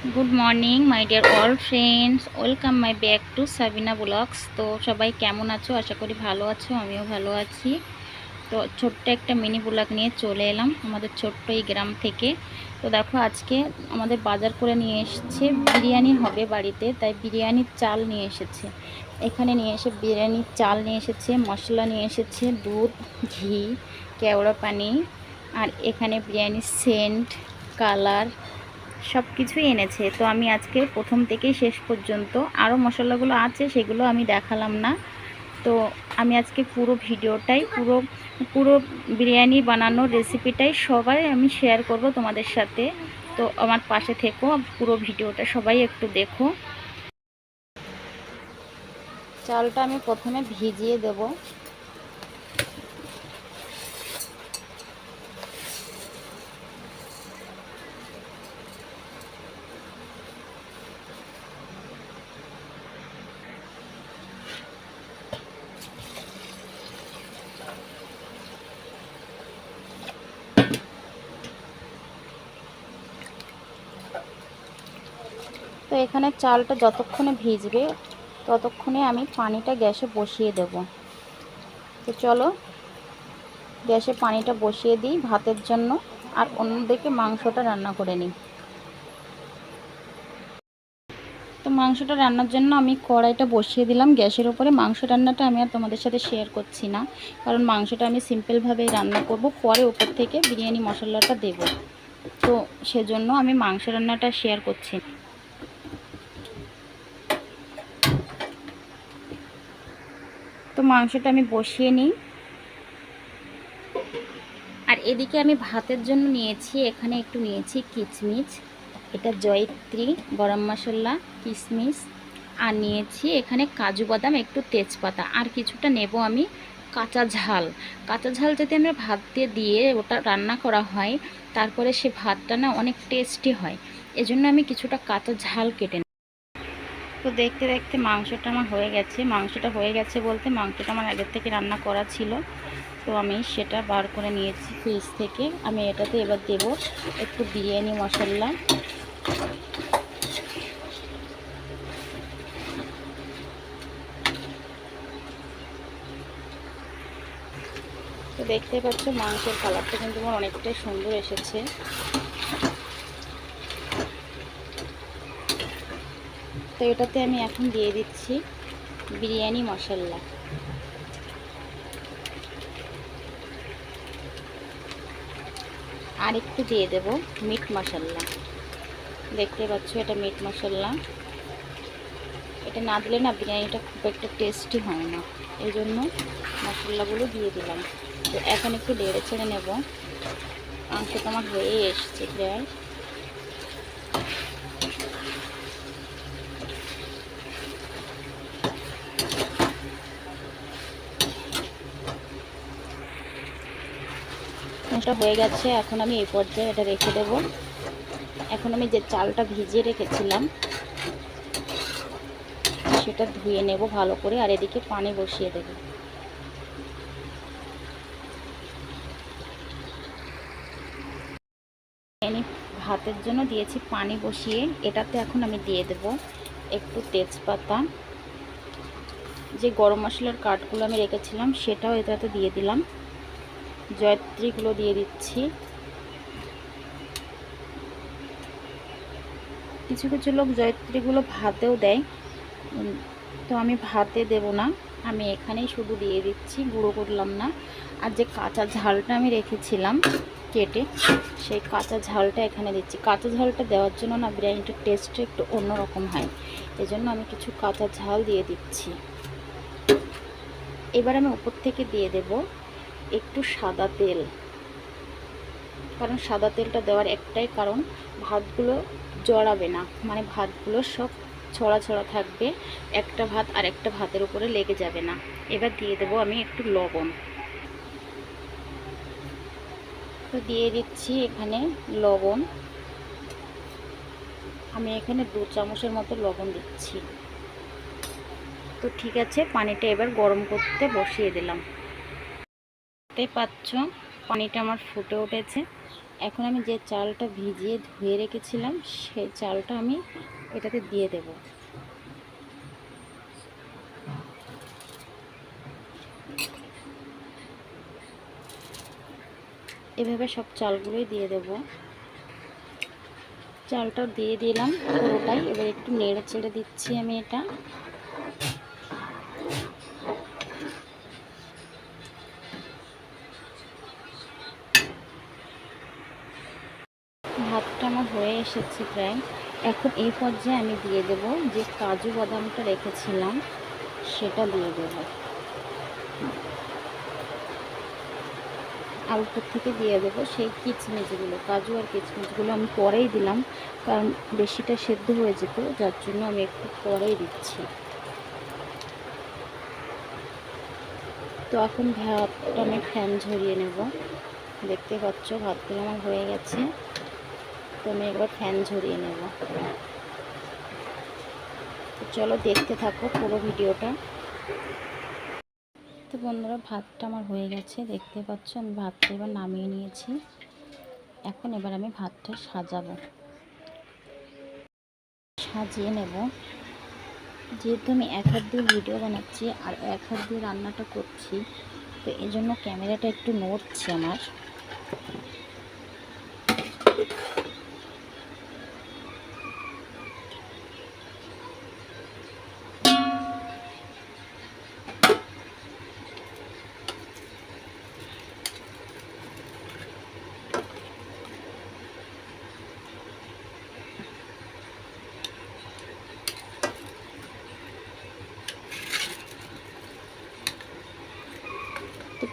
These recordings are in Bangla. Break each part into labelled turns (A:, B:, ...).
A: Good morning my dear all friends welcome my back to Sabina blogs তো সবাই কেমন আছো? আশা করি ভালো আছো, আমিও ভালো আছি। তো ছোট্ট একটা মিনি ব্লগ নিয়ে চলে এলাম আমাদের ছোট্ট এই গ্রাম থেকে। তো দেখো, আজকে আমাদের বাজার করে নিয়ে এসেছে। বিরিয়ানি হবে বাড়িতে, তাই বিরিয়ানির চাল নিয়ে এসেছে। এখানে নিয়ে এসে বিরিয়ানির চাল নিয়ে এসেছে, মশলা নিয়ে এসেছে, দুধ, ঘি, কেওড়া পানি, আর এখানে বিরিয়ানির সেন্ট কালার সব কিছুই এনেছে। তো আমি আজকে প্রথম থেকেই শেষ পর্যন্ত আরও মশলাগুলো আছে, সেগুলো আমি দেখালাম না। তো আমি আজকে পুরো ভিডিওটাই, পুরো পুরো বিরিয়ানি বানানোর রেসিপিটাই সবাই আমি শেয়ার করব তোমাদের সাথে। তো আমার পাশে থেকো, পুরো ভিডিওটা সবাই একটু দেখো। চালটা আমি প্রথমে ভিজিয়ে দেবো। এখানে চালটা যতক্ষণে ভিজবে, ততক্ষণে আমি পানিটা গ্যাসে বসিয়ে দেব। তো চলো, গ্যাসে পানিটা বসিয়ে দিই ভাতের জন্য, আর অন্যদিকে মাংসটা রান্না করে নিই। তো মাংসটা রান্নার জন্য আমি কড়াইটা বসিয়ে দিলাম। গ্যাসের উপরে মাংস রান্নাটা আমি আর তোমাদের সাথে শেয়ার করছি না, কারণ মাংসটা আমি সিম্পলভাবেই রান্না করব। পরে উপর থেকে বিরিয়ানি মশলাটা দেব। তো সেজন্য আমি মাংস রান্নাটা শেয়ার করছি। তো মাংসটা আমি বসিয়ে নিই। আর এদিকে আমি ভাতের জন্য নিয়েছি, এখানে একটু নিয়েছি কিচমিচ। এটা জয়ত্রী, গরম মশলা কিশমিশ আর নিয়েছি এখানে কাজু বাদাম, একটু তেজপাতা। আর কিছুটা নেব আমি কাঁচা ঝাল। কাঁচা ঝাল যদি আমরা ভাত দিয়ে দিয়ে ওটা রান্না করা হয়, তারপরে সে ভাতটা না অনেক টেস্টি হয়। এজন্য আমি কিছুটা কাঁচা ঝাল কেটে তো দেখতে দেখতে মাংসটা আমার হয়ে গেছে। মাংসটা হয়ে গেছে বলতে মাংসটা আমার আগের থেকে রান্না করা ছিল। তো আমি সেটা বার করে নিয়েছি ফ্রিজ থেকে। আমি এটাতে এবার দেব একটু বিরিয়ানি মশলা। তো দেখতে পাচ্ছ মাংসের কালারটা কিন্তু আমার অনেকটাই সুন্দর এসেছে। তো এটাতে আমি এখন দিয়ে দিচ্ছি বিরিয়ানি মশলা। আর একটু দিয়ে দেব মিট মশলা। দেখতে পাচ্ছ এটা মিট মশলা। এটা না দিলে না বিরিয়ানিটা খুব একটা টেস্টি হয় না। এই জন্য মশলাগুলো দিয়ে দিলাম। তো এখন একটু ডেড়ে ছেড়ে নেব। মাংসটা আমার হয়ে এসছে প্রায়। মাংসটা হয়ে গেছে, এখন আমি এই পর্যায়ে এটা রেখে দেব। এখন আমি যে চালটা ভিজিয়ে রেখেছিলাম, সেটা ধুয়ে নেব ভালো করে, আর এদিকে পানি বসিয়ে দেব। ভাতের জন্য দিয়েছি পানি বসিয়ে, এটাতে এখন আমি দিয়ে দেব একটু তেজপাতা। যে গরম মশলার কাঠগুলো আমি রেখেছিলাম, সেটাও এটাতে দিয়ে দিলাম। জয়ত্রীগুলো দিয়ে দিচ্ছি। কিছু কিছু লোক জয়ত্রীগুলো ভাতেও দেয়। তো আমি ভাতে দেব না। আমি এখানেই শুধু দিয়ে দিচ্ছি, গুঁড়ো করলাম না। আর যে কাঁচা ঝালটা আমি রেখেছিলাম কেটে, সেই কাঁচা ঝালটা এখানে দিচ্ছি। কাঁচা ঝালটা দেওয়ার জন্য না বিরিয়ানিটার টেস্টটা একটু অন্যরকম হয়। এজন্য আমি কিছু কাঁচা ঝাল দিয়ে দিচ্ছি। এবার আমি উপর থেকে দিয়ে দেব একটু সাদা তেল। কারণ সাদা তেলটা দেওয়ার একটাই কারণ, ভাতগুলো জড়াবে না। মানে ভাতগুলো সব ছড়া ছড়া থাকবে, একটা ভাত আর একটা ভাতের উপরে লেগে যাবে না। এবার দিয়ে দেবো আমি একটু লবণ। তো দিয়ে দিচ্ছি এখানে লবণ। আমি এখানে দু চামচের মতো লবণ দিচ্ছি। তো ঠিক আছে, পানিটা এবার গরম করতে বসিয়ে দিলাম। দেখতে পাচ্ছ, পানিটা আমার ফুটে উঠেছে। এখন আমি যে চালটা ভিজিয়ে ধুয়ে রেখেছিলাম সেই চালটা আমি এটাতে দিয়ে দেব। এভাবে সব চালগুলোই দিয়ে দেব। চালটা দিয়ে দিলাম পুরোটাই, এবার একটু নেড়ে চেড়ে দিচ্ছি আমি এটা ভাতটা আমার হয়ে এসেছে প্রায়। এখন এই পর্যায়ে আমি দিয়ে দেব যে কাজু বাদামটা রেখেছিলাম, সেটা দিয়ে দেব। আর উপর থেকে দিয়ে দেব সেই কিচমিচগুলো, কাজু আর কিচমিচগুলো আমি পরেই দিলাম, কারণ বেশিটা সেদ্ধ হয়ে যেত, যার জন্য আমি একটু পরেই দিচ্ছি। তো এখন ভাতটা আমি ফ্যান ঝরিয়ে নেব। দেখতে পাচ্ছ, ভাতগুলো আমার হয়ে গেছে। তো আমি একবার ফ্যান ঝরিয়ে নেব। তো চলো দেখতে থাকো পুরো ভিডিওটা। তো বন্ধুরা, ভাতটা আমার হয়ে গেছে, দেখতে পাচ্ছ? আমি ভাতটা এবার নামিয়ে নিয়েছি। এখন এবার আমি ভাতটা সাজাবো। সাজিয়ে নেব। যেহেতু আমি এক হাত দিয়ে ভিডিও বানাচ্ছি আর এক হাত দিয়ে রান্নাটা করছি, তো এই জন্য ক্যামেরাটা একটু নড়ছে আমার।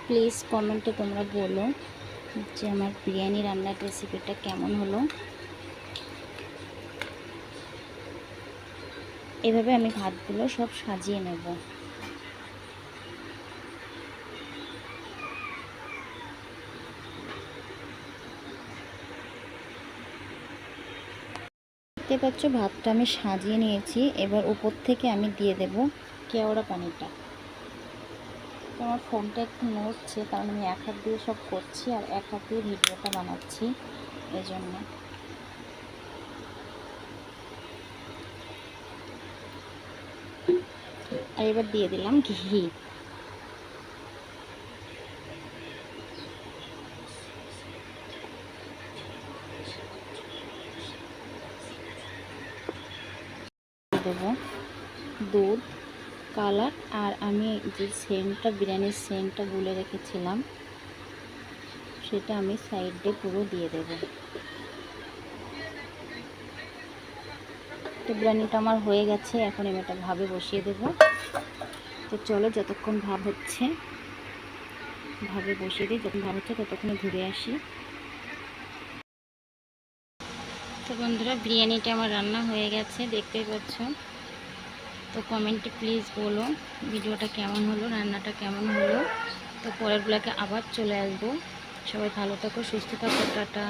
A: প্লিজ কমেন্টে তোমরা বলো যে আমার বিরিয়ানি রান্নার রেসিপিটা কেমন হলো। এভাবে আমি ভাতগুলো সব সাজিয়ে নেব। দেখতে পাচ্ছ, ভাতটা আমি সাজিয়ে নিয়েছি। এবার উপর থেকে আমি দিয়ে দেব কেওড়া পানিটা। তো আমার ফোনটা একটু নড়ছে, কারণ আমি এক হাত দিয়ে সব করছি আর এক হাত দিয়ে ভিডিওটা বানাচ্ছি। এই জন্য আর এবার দিয়ে দিলাম ঘি। দেবো দুধ। কালার আর আমি যে সেন্টটা, বিরিয়ানির সেন্টটা গুলে রেখেছিলাম, সেটা আমি সাইডে পুরো দিয়ে দেব। তো বিরিয়ানিটা আমার হয়ে গেছে, এখন আমি এটা ভাবে বসিয়ে দেব। তো চলো যতক্ষণ ভাব হচ্ছে, ভাবে বসিয়ে দিই যখন ভাব হচ্ছে ততক্ষণে ঘুরে আসি। তো বন্ধুরা, বিরিয়ানিটা আমার রান্না হয়ে গেছে, দেখতেই পাচ্ছ। তো কমেন্টে প্লিজ বলো ভিডিওটা কেমন হলো, রান্নাটা কেমন হলো? তো পরের আবার চলে আসব। সবাই ভালো থাকো, সুস্থ থাকো, টাটা।